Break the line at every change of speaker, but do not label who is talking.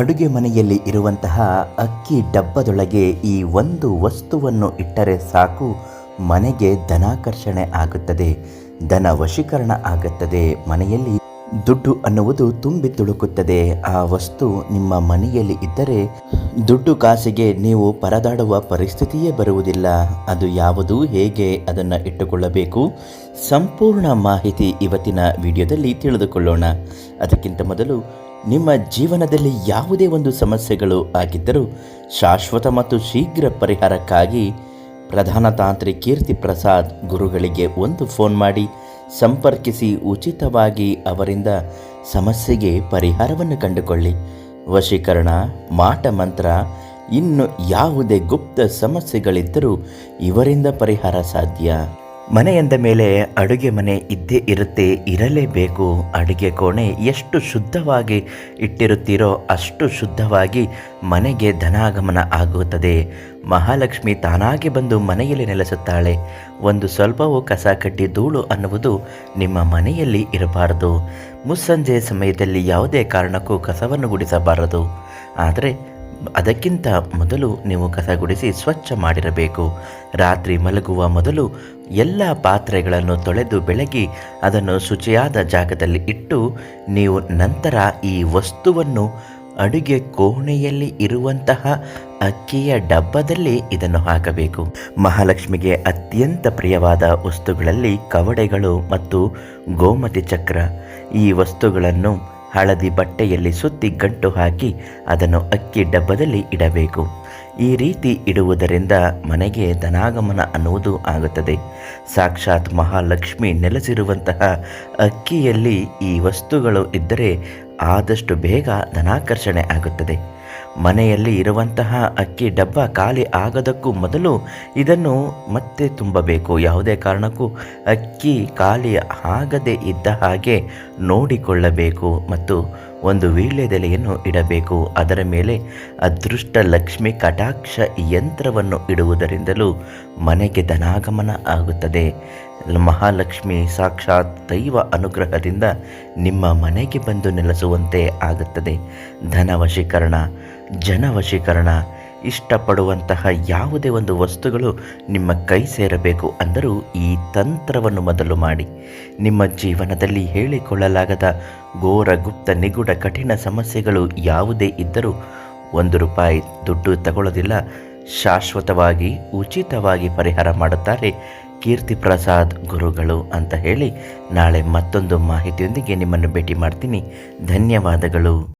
ಅಡುಗೆ ಮನೆಯಲ್ಲಿ ಇರುವಂತಹ ಅಕ್ಕಿ ಡಬ್ಬದೊಳಗೆ ಈ ಒಂದು ವಸ್ತುವನ್ನು ಇಟ್ಟರೆ ಸಾಕು, ಮನೆಗೆ ಧನಾಕರ್ಷಣೆ ಆಗುತ್ತದೆ, ಧನ ವಶೀಕರಣ ಆಗುತ್ತದೆ, ಮನೆಯಲ್ಲಿ ದುಡ್ಡು ಅನ್ನುವುದು ತುಂಬಿ ತುಳುಕುತ್ತದೆ. ಆ ವಸ್ತು ನಿಮ್ಮ ಮನೆಯಲ್ಲಿ ಇದ್ದರೆ ದುಡ್ಡು ಕಾಸಿಗೆ ನೀವು ಪರದಾಡುವ ಪರಿಸ್ಥಿತಿಯೇ ಬರುವುದಿಲ್ಲ. ಅದು ಯಾವುದು, ಹೇಗೆ ಅದನ್ನು ಇಟ್ಟುಕೊಳ್ಳಬೇಕು, ಸಂಪೂರ್ಣ ಮಾಹಿತಿ ಇವತ್ತಿನ ವಿಡಿಯೋದಲ್ಲಿ ತಿಳಿದುಕೊಳ್ಳೋಣ. ಅದಕ್ಕಿಂತ ಮೊದಲು ನಿಮ್ಮ ಜೀವನದಲ್ಲಿ ಯಾವುದೇ ಒಂದು ಸಮಸ್ಯೆಗಳು ಆಗಿದ್ದರೂ ಶಾಶ್ವತ ಮತ್ತು ಶೀಘ್ರ ಪರಿಹಾರಕ್ಕಾಗಿ ಪ್ರಧಾನ ತಾಂತ್ರಿ ಕೀರ್ತಿ ಪ್ರಸಾದ್ ಗುರುಗಳಿಗೆ ಒಂದು ಫೋನ್ ಮಾಡಿ ಸಂಪರ್ಕಿಸಿ ಉಚಿತವಾಗಿ ಅವರಿಂದ ಸಮಸ್ಯೆಗೆ ಪರಿಹಾರವನ್ನು ಕಂಡುಕೊಳ್ಳಿ. ವಶೀಕರಣ, ಮಾಟ ಮಂತ್ರ, ಇನ್ನು ಯಾವುದೇ ಗುಪ್ತ ಸಮಸ್ಯೆಗಳಿದ್ದರೂ ಇವರಿಂದ ಪರಿಹಾರ ಸಾಧ್ಯ. ಮನೆ ಎಂದ ಮೇಲೆ ಅಡುಗೆ ಮನೆ ಇದ್ದೇ ಇರುತ್ತೆ, ಇರಲೇಬೇಕು. ಅಡುಗೆ ಕೋಣೆ ಎಷ್ಟು ಶುದ್ಧವಾಗಿ ಇಟ್ಟಿರುತ್ತೀರೋ ಅಷ್ಟು ಶುದ್ಧವಾಗಿ ಮನೆಗೆ ಧನಾಗಮನ ಆಗುತ್ತದೆ. ಮಹಾಲಕ್ಷ್ಮಿ ತಾನಾಗಿ ಬಂದು ಮನೆಯಲ್ಲಿ ನೆಲೆಸುತ್ತಾಳೆ. ಒಂದು ಸ್ವಲ್ಪವೂ ಕಸ ಕಟ್ಟಿ ಧೂಳು ಅನ್ನುವುದು ನಿಮ್ಮ ಮನೆಯಲ್ಲಿ ಇರಬಾರದು. ಮುಸ್ಸಂಜೆ ಸಮಯದಲ್ಲಿ ಯಾವುದೇ ಕಾರಣಕ್ಕೂ ಕಸವನ್ನು ಗುಡಿಸಬಾರದು. ಆದರೆ ಅದಕ್ಕಿಂತ ಮೊದಲು ನೀವು ಕಸ ಗುಡಿಸಿ ಸ್ವಚ್ಛ ಮಾಡಿರಬೇಕು. ರಾತ್ರಿ ಮಲಗುವ ಮೊದಲು ಎಲ್ಲ ಪಾತ್ರೆಗಳನ್ನು ತೊಳೆದು ಬೆಳಗಿ ಅದನ್ನು ಶುಚಿಯಾದ ಜಾಗದಲ್ಲಿ ಇಟ್ಟು ನೀವು ನಂತರ ಈ ವಸ್ತುವನ್ನು ಅಡುಗೆ ಕೋಣೆಯಲ್ಲಿ ಇರುವಂತಹ ಅಕ್ಕಿಯ ಡಬ್ಬದಲ್ಲಿ ಇದನ್ನು ಹಾಕಬೇಕು. ಮಹಾಲಕ್ಷ್ಮಿಗೆ ಅತ್ಯಂತ ಪ್ರಿಯವಾದ ವಸ್ತುಗಳಲ್ಲಿ ಕವಡೆಗಳು ಮತ್ತು ಗೋಮತಿ ಚಕ್ರ. ಈ ವಸ್ತುಗಳನ್ನು ಹಳದಿ ಬಟ್ಟೆಯಲ್ಲಿ ಸುತ್ತಿ ಗಂಟು ಹಾಕಿ ಅದನ್ನು ಅಕ್ಕಿ ಡಬ್ಬದಲ್ಲಿ ಇಡಬೇಕು. ಈ ರೀತಿ ಇಡುವುದರಿಂದ ಮನೆಗೆ ಧನಾಗಮನ ಅನ್ನುವುದು ಆಗುತ್ತದೆ. ಸಾಕ್ಷಾತ್ ಮಹಾಲಕ್ಷ್ಮಿ ನೆಲೆಸಿರುವಂತಹ ಅಕ್ಕಿಯಲ್ಲಿ ಈ ವಸ್ತುಗಳು ಇದ್ದರೆ ಆದಷ್ಟು ಬೇಗ ಧನಾಕರ್ಷಣೆ ಆಗುತ್ತದೆ. ಮನೆಯಲ್ಲಿ ಇರುವಂತಹ ಅಕ್ಕಿ ಡಬ್ಬ ಖಾಲಿ ಆಗದಕ್ಕೂ ಮೊದಲು ಇದನ್ನು ಮತ್ತೆ ತುಂಬಬೇಕು. ಯಾವುದೇ ಕಾರಣಕ್ಕೂ ಅಕ್ಕಿ ಖಾಲಿ ಆಗದೇ ಇದ್ದ ಹಾಗೆ ನೋಡಿಕೊಳ್ಳಬೇಕು ಮತ್ತು ಒಂದು ವೀಳ್ಯದೆಲೆಯನ್ನು ಇಡಬೇಕು. ಅದರ ಮೇಲೆ ಅದೃಷ್ಟ ಲಕ್ಷ್ಮಿ ಕಟಾಕ್ಷ ಯಂತ್ರವನ್ನು ಇಡುವುದರಿಂದಲೂ ಮನೆಗೆ ಧನಾಗಮನ ಆಗುತ್ತದೆ. ಮಹಾಲಕ್ಷ್ಮಿ ಸಾಕ್ಷಾತ್ ದೈವ ಅನುಗ್ರಹದಿಂದ ನಿಮ್ಮ ಮನೆಗೆ ಬಂದು ನೆಲೆಸುವಂತೆ ಆಗುತ್ತದೆ. ಧನ ವಶೀಕರಣ ಜನ ವಶೀಕರಣ ಇಷ್ಟಪಡುವಂತಹ ಯಾವುದೇ ಒಂದು ವಸ್ತುಗಳು ನಿಮ್ಮ ಕೈ ಸೇರಬೇಕು ಅಂದರೂ ಈ ತಂತ್ರವನ್ನು ಮೊದಲು ಮಾಡಿ. ನಿಮ್ಮ ಜೀವನದಲ್ಲಿ ಹೇಳಿಕೊಳ್ಳಲಾಗದ ಘೋರ ಗುಪ್ತ ನಿಗೂಢ ಕಠಿಣ ಸಮಸ್ಯೆಗಳು ಯಾವುದೇ ಇದ್ದರೂ ಒಂದು ರೂಪಾಯಿ ದುಡ್ಡು ತಗೊಳ್ಳೋದಿಲ್ಲ. ಶಾಶ್ವತವಾಗಿ, ಉಚಿತವಾಗಿ ಪರಿಹಾರ ಮಾಡುತ್ತಾರೆ ಕೀರ್ತಿ ಪ್ರಸಾದ್ ಗುರುಗಳು ಅಂತ ಹೇಳಿ ನಾಳೆ ಮತ್ತೊಂದು ಮಾಹಿತಿಯೊಂದಿಗೆ ನಿಮ್ಮನ್ನು ಭೇಟಿ ಮಾಡ್ತೀನಿ. ಧನ್ಯವಾದಗಳು.